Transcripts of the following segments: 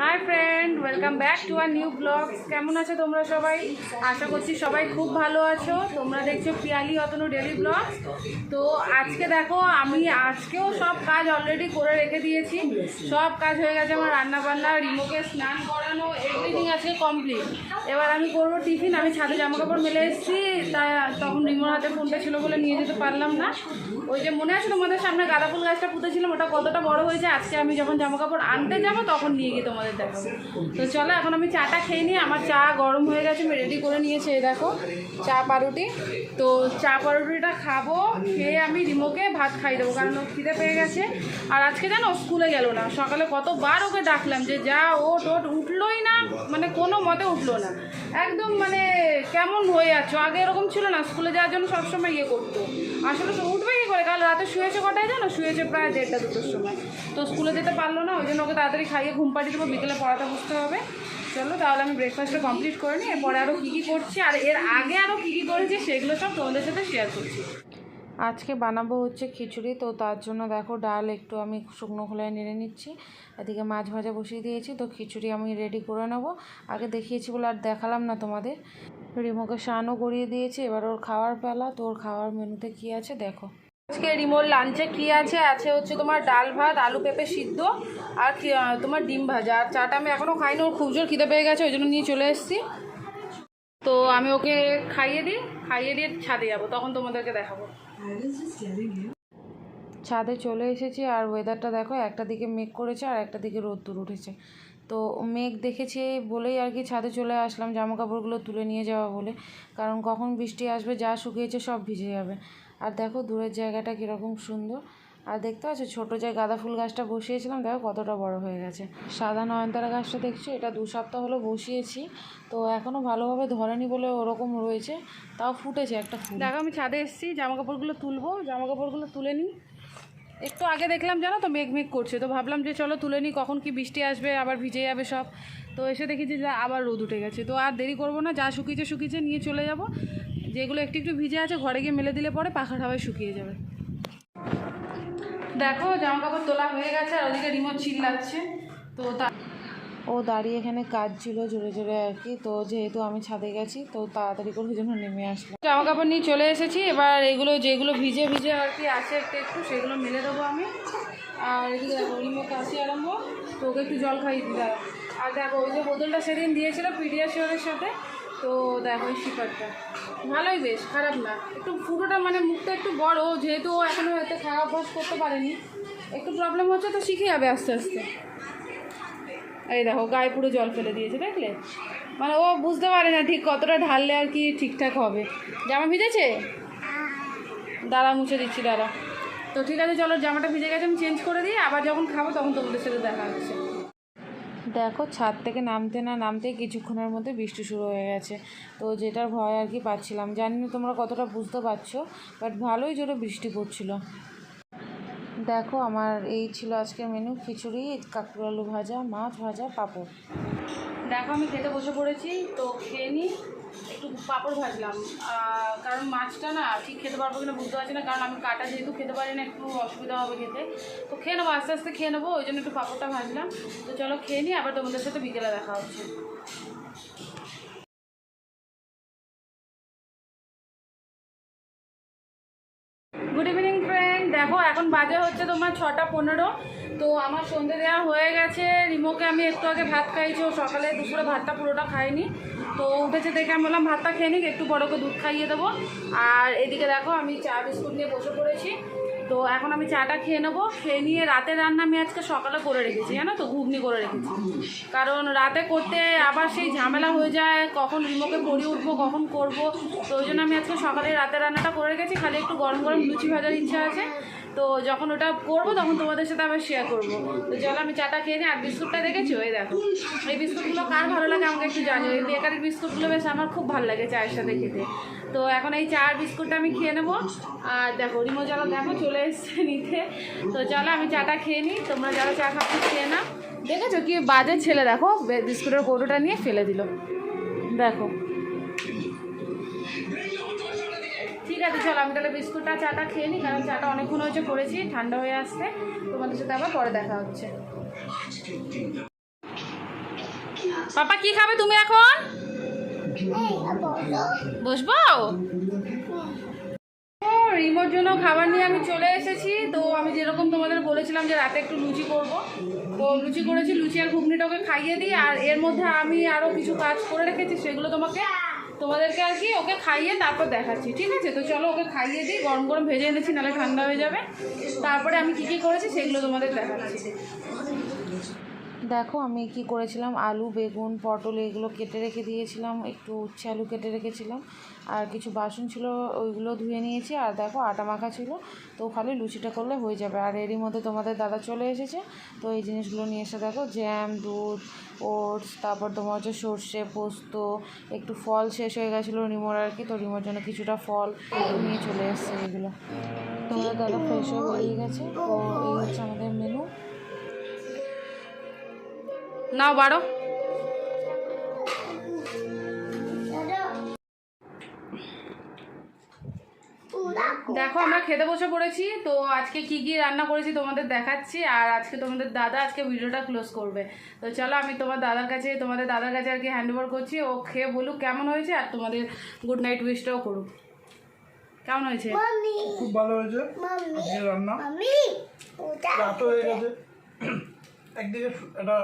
Hi friend welcome back to our new blogs কেমন আছো তোমরা সবাই? আশা করছি সবাই খুব ভালো আছো। তোমরা দেখছ পিয়ালি অতনু ডেলি ব্লগ তো আজকে দেখো, আমি আজকেও সব কাজ অলরেডি করে রেখে দিয়েছি। সব কাজ হয়ে গেছে আমার রান্নাবান্না, রিমোকে স্নান করানো এভরিথিং আজকে কমপ্লিট এবার আমি করব টিফিন। আমি ছাদে জামা কাপড় মেলে এসেছি, তা তখন রিমোর হাতে ফোনটা ছিল বলে নিয়ে যেতে পারলাম না। ওই যে মনে আছে তোমাদের সামনে গাঁদা ফুল গাছটা পুঁতেছিলাম, ওটা কতটা বড় হয়েছে? আজকে আমি যখন জামা কাপড় আনতে যাব, তখন নিয়ে গিয়ে তোমাদের দেখাবো। তো চলো এখন আমি চাটা খেয়ে নিই। আমার চা গরম হয়ে গেছে আমি রেডি করে নিয়েছি দেখো চা পাউরুটি তো চা পাউরুটিটা খাব খেয়ে আমি রিমোকে ভাত খাই দেবো কারণ ও খিদে পেয়ে গেছে। আর আজকে জানো স্কুলে গেল না। সকালে কতবার ওকে ডাকলাম যে যা ওট ওট উঠলোই না। মানে কোনো মতে উঠল না। একদম মানে কেমন হয়ে আছো? আগে এরকম ছিল না, স্কুলে যাওয়ার জন্য সবসময় ইয়ে করতো। আসলে উঠবে কি করে? কাল রাতে শুয়েছে কটায় জানো? শুয়েছে প্রায় দেড়টা দুটোর সময়। তো স্কুলে যেতে পারল না, ওই জন্য ওকে তাড়াতাড়ি খাইয়ে ঘুম পাড়িয়ে দেবো, বিকেলে পড়াতে বসতে হবে। চলো, তাহলে আমি ব্রেকফাস্টটা কমপ্লিট করে নিই। এরপরে আরও কী কী করছি, আর এর আগে আরও কী কী করেছি, সেগুলো সব তোমাদের সাথে শেয়ার করছি। আজকে বানাবো হচ্ছে খিচুড়ি। তো তার জন্য দেখো ডাল একটু আমি শুকনো খোলায় নেড়ে নিচ্ছি। এদিকে মাছ ভাজা বসিয়ে দিয়েছি, তো খিচুড়ি আমি রেডি করে নেব। আগে দেখিয়েছি বলে আর দেখালাম না তোমাদের। রিমোকে স্নানও করিয়ে দিয়েছি, এবার ওর খাওয়ার পেলা তো ওর খাওয়ার মেনুতে কী আছে দেখো। আজকে রিমোর লাঞ্চে কী আছে? আছে হচ্ছে তোমার ডাল ভাত, আলু পেঁপে সিদ্ধ, আর তোমার ডিম ভাজা। আর চাটা আমি এখনও খাইনি, ওর খুব জোর খিদে পেয়ে গেছে, ওই জন্য নিয়ে চলে এসেছি। তো আমি ওকে খাইয়ে দিই, খাইয়ে দিয়ে ছাদে যাব, তখন তোমাদেরকে দেখাবো। ছাদে চলে এসেছি আর ওয়েদারটা দেখো, একটা দিকে মেঘ করেছে আর একটা দিকে রোদ্দুর উঠেছে। তো মেঘ দেখেছি বলেই আর কি ছাদে চলে আসলাম জামা কাপড়গুলো তুলে নিয়ে যাওয়া বলে। কারণ কখন বৃষ্টি আসবে, যা শুকিয়েছে সব ভিজে যাবে। আর দেখো দূরের জায়গাটা কীরকম সুন্দর। আর দেখতে পাচ্ছ, ছোটো যে গাঁদা ফুল গাছটা বসিয়েছিলাম, দেখো কতটা বড় হয়ে গেছে। সাদা নয়নতারা গাছটা দেখছ, এটা দু সপ্তাহ হলো বসিয়েছি। তো এখনও ভালোভাবে ধরেনি বলে ওরকম রয়েছে, তাও ফুটেছে একটা ফুল। দেখো, আমি ছাদে এসেছি জামা কাপড়গুলো তুলবো জামা কাপড়গুলো তুলে নিই। একটু আগে দেখলাম, জানো তো, মেঘ মেঘ করছে। তো ভাবলাম যে চলো তুলে নিই, কখন কি বৃষ্টি আসবে, আবার ভিজে যাবে সব। তো এসে দেখেছি যে, আবার রোদ উঠে গেছে। তো আর দেরি করব না, যা শুকিয়েছে শুকিয়েছে, নিয়ে চলে যাব। যেগুলো একটু একটু ভিজে আছে, ঘরে গিয়ে মেলে দিলে পরে পাখার হাওয়ায় শুকিয়ে যাবে। দেখো জামা কাপড় তোলা হয়ে গেছে আর ওদিকে রিমোট চিল্লাচ্ছে। তো তা ও দাঁড়িয়ে এখানে কাজ ছিল জোরে জোরে আর কি। তো যেহেতু আমি ছাদে গেছি তো তাড়াতাড়ি করে ওই জন্য নেমে আসলাম। জামা কাপড় নিয়ে চলে এসেছি। এবার এগুলো যেগুলো ভিজে ভিজে আর কি আছে একটু একটু সেগুলো মেলে দেবো আমি। আর এদিকে দেখো রিমো কাশি আরম্ভ। তো ওকে একটু জল খাইয়ে দিতে হবে। আর দেখো ওই যে বোতলটা সেদিন দিয়েছিল পিডিয়াশিওরের সাথে। তো দেখো এই শিকারটা ভালোই বেশ, খারাপ না। একটু ফুটোটা মানে মুখটা একটু বড়, যেহেতু ও এখনও হয়তো খাওয়া অভ্যাস করতে পারেনি। একটু প্রবলেম হচ্ছে তো শিখে যাবে আস্তে আস্তে। এই দেখো, গায়ে পুরো জল ফেলে দিয়েছে, দেখলে? মানে ও বুঝতে পারে না ঠিক কতটা ঢাললে আর কি ঠিকঠাক হবে। জামা ভিজেছে? দাঁড়া, মুছে দিচ্ছি, দাঁড়া। তো ঠিক আছে, চলো, জামাটা ভিজে গেছে, আমি চেঞ্জ করে দিই, আবার যখন খাব তখন তোমাদের সাথে দেখা হচ্ছে। দেখো, ছাদ থেকে নামতে না নামতে কিছুক্ষণের মধ্যে বৃষ্টি শুরু হয়ে গেছে। তো যেটার ভয় আর কি পাচ্ছিলাম। জানি না তোমরা কতটা বুঝতে পারছ বাট ভালোই জোরে বৃষ্টি পড়ছিল। দেখো, আমার এই ছিল আজকের মেনু খিচুড়ি কাকুর আলু ভাজা, মাছ ভাজা, পাঁপড়। দেখো, আমি খেতে বসে পড়েছি, তো খেয়ে নিই একটু পাঁপড় ভাজলাম। কারণ মাছটা না ঠিক খেতে পারব কিনা বুঝতে পারছি না, কারণ আমি কাটা যেহেতু খেতে পারি না, একটু অসুবিধা হবে খেতে। তো খেয়ে নেব, আস্তে আস্তে খেয়ে নেব, ওই জন্য একটু পাঁপড়টা ভাজলাম। তো চলো, খেয়ে নিই আবার তোমাদের সাথে বিকেলে দেখা হচ্ছে। দেখো, এখন বাজে হচ্ছে তোমার ছটা পনেরো। তো আমার সন্ধে দেওয়া হয়ে গেছে। রিমোকে আমি একটু আগে ভাত খাইছি ও সকালে দুপুরে ভাতটা পুরোটা খাইনি তো উঠেছে দেখে আমি বললাম, ভাতটা খেয়ে নিক, একটু বড়কে দুধ খাইয়ে দেবো। আর এদিকে দেখো, আমি চা বিস্কুট নিয়ে বসে পড়েছি। তো এখন আমি চাটা খেয়ে নেব। খেয়ে নিয়ে রাতের রান্না আমি আজকে সকালে করে রেখেছি, জানো তো? ঘুগনি করে রেখেছি। কারণ রাতে করতে আবার সেই ঝামেলা হয়ে যায়, কখন রিমোকে পড়িয়ে উঠবো, কখন করব। তো ওই জন্য আমি আজকে সকালে রাতের রান্নাটা করে রেখেছি, খালি একটু গরম গরম লুচি ভাজার ইচ্ছা আছে। তো যখন ওটা করব, তখন তোমাদের সাথে আবার শেয়ার করব। তো চলো, আমি চাটা খেয়ে নিই, আর বিস্কুটটা দেখেছি? ওই দেখো। এই বিস্কুটগুলো কার ভালো লাগে আমাকে একটু জানিও। এই বেকারি বিস্কুটগুলো বেশ আমার খুব ভালো লাগে চায়ের সাথে খেতে। তো এখন এই চার বিস্কুটটা আমি খেয়ে নেব। আর দেখো, রিমো চলো দেখো, চলে এসছে নিতে। তো চলো, আমি চাটা খেয়ে নিই। তোমরা যারা চা খাচ্ছ খেয়ে না দেখেছ কি বাজে ছেলে? দেখো বিস্কুটের কৌটোটা নিয়ে ফেলে দিল। দেখো। ঠিক আছে, চলো আমি তাহলে বিস্কুট বিস্কুটটা, চাটা খেয়ে নিই, কারণ চাটা অনেকক্ষণ হয়েছে করেছি, ঠান্ডা হয়ে আসছে। তোমাদের সাথে আবার পরে দেখা হচ্ছে। পাপা, কি খাবে তুমি এখন? বসবো? রিমোর জন্য খাবার নিয়ে আমি চলে এসেছি। তো আমি যেরকম তোমাদের বলেছিলাম যে রাতে একটু লুচি করব, তো লুচি করেছি, লুচি আর ঘুগনিটা ওকে খাইয়ে দিই, আর এর মধ্যে আমি আরও কিছু কাজ করে রেখেছি, সেগুলো তোমাকে তোমাদেরকে আর কি ওকে খাইয়ে তারপর দেখাচ্ছি, ঠিক আছে? তো চলো ওকে খাইয়ে দিই, গরম গরম ভেজে এনেছি, নাহলে ঠান্ডা হয়ে যাবে। তারপরে আমি কি কি করেছি সেগুলো তোমাদের দেখাচ্ছি। দেখো, আমি কি করেছিলাম? আলু, বেগুন, পটল এগুলো কেটে রেখে দিয়েছিলাম। একটু উচ্ছে আলু কেটে রেখেছিলাম। আর কিছু বাসন ছিল, ওইগুলো ধুয়ে নিয়েছি। আর দেখো, আটা মাখা ছিল। তো খালি লুচিটা করলে হয়ে যাবে। আর এরই মধ্যে তোমাদের দাদা চলে এসেছে। তো এই জিনিসগুলো নিয়ে এসে দেখো, জ্যাম, দুধ, ওটস, তারপর তোমার হচ্ছে সর্ষে, পোস্ত, একটু ফল শেষ হয়ে গেছিল রিমোর আর কি। তো রিমোর জন্য কিছুটা ফল নিয়ে চলে এসছে এগুলো। তোমাদের দাদা ফ্রেশ হয়ে গেছে। তো এই হচ্ছে আমাদের নাও বারো দেখো আমরা খেতে বসে পড়েছি। তো আজকে কি কি রান্না করেছি তোমাদের দেখাচ্ছি। আর আজকে তোমাদের দাদা আজকে ভিডিওটা ক্লোজ করবে। তো চলো আমি তোমার দাদার কাছে তোমাদের দাদার কাছে আর কি হ্যান্ড ওভার করছি। ও খেয়ে বলুক কেমন হয়েছে আর তোমাদের গুড নাইট উইশটাও করুক। কেমন হয়েছে? খুব ভালো হয়েছে। রান্না। রাত হয়ে গেছে। একদিকে একটা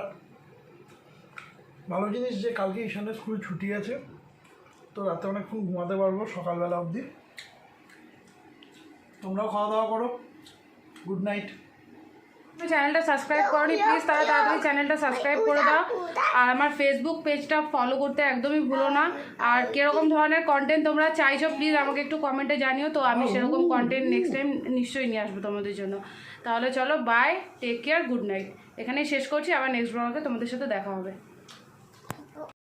ভালো জিনিস যে কালকে ঈশানের স্কুল ছুটি আছে, তো রাতে অনেকক্ষণ ঘুমাতে পারব সকালবেলা অবধি। তোমরাও খাওয়া দাওয়া করো। গুড নাইট চ্যানেলটা সাবস্ক্রাইব করনি প্লিজ তারা তাড়াতাড়ি চ্যানেলটা সাবস্ক্রাইব করে দাও। আর আমার ফেসবুক পেজটা ফলো করতে একদমই ভুলো না। আর কীরকম ধরনের কন্টেন্ট তোমরা চাইছো প্লিজ আমাকে একটু কমেন্টে জানিও। তো আমি সেরকম কন্টেন্ট নেক্সট টাইম নিশ্চয়ই নিয়ে আসব তোমাদের জন্য। তাহলে চলো bye take care good night এখানেই শেষ করছি, আবার নেক্সট ব্লগে তোমাদের সাথে দেখা হবে।